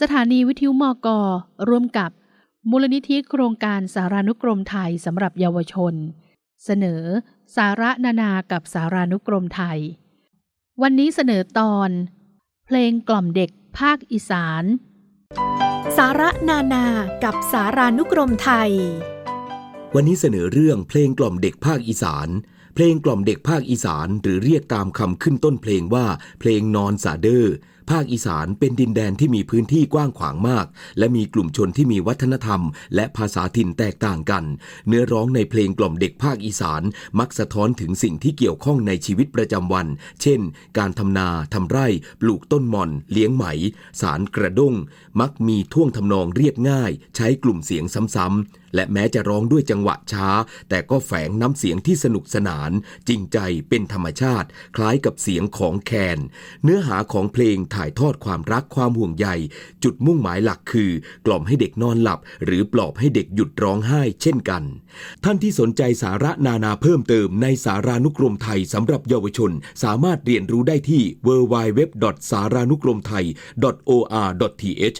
สถานีวิทยุมกร่วมกับมูลนิธิโครงการสารานุกรมไทยสำหรับเยาวชน เสนอ สาระนานากับสารานุกรมไทย วันนี้เสนอตอน เพลงกล่อมเด็กภาคอีสาน สาระนานากับสารานุกรมไทย วันนี้เสนอเรื่องเพลงกล่อมเด็กภาคอีสาน เพลงกล่อมเด็กภาคอีสานหรือเรียกตามคำขึ้นต้นเพลงว่าเพลงนอนสาเดอร์ภาคอีสานเป็นดินแดนที่มีพื้นที่กว้างขวางมาก และมีกลุ่มชนที่มีวัฒนธรรม และภาษาถิ่นแตกต่างกัน เนื้อร้องในเพลงกล่อมเด็กภาคอีสานมักสะท้อนถึงสิ่งที่เกี่ยวข้องในชีวิตประจำวัน เช่น การทำนาทำไร่ ปลูกต้นหม่อน เลี้ยงไหม สารกระด้ง มักมีท่วงทำนองเรียบง่าย ใช้กลุ่มเสียงซ้ำๆ และแม้จะร้องด้วยจังหวะช้า แต่ก็แฝงน้ำเสียงที่สนุกสนาน จริงใจเป็นธรรมชาติ คล้ายกับเสียงของแคน เนื้อหาของเพลงถ่ายทอดความรักความห่วงใย จุดมุ่งหมายหลักคือ กล่อมให้เด็กนอนหลับ หรือปลอบให้เด็กหยุดร้องไห้เช่นกัน ท่านที่สนใจสาระนานาเพิ่มเติมในสารานุกรมไทยสำหรับเยาวชน สามารถเรียนรู้ได้ที่ www. สารานุกรมไทย or.th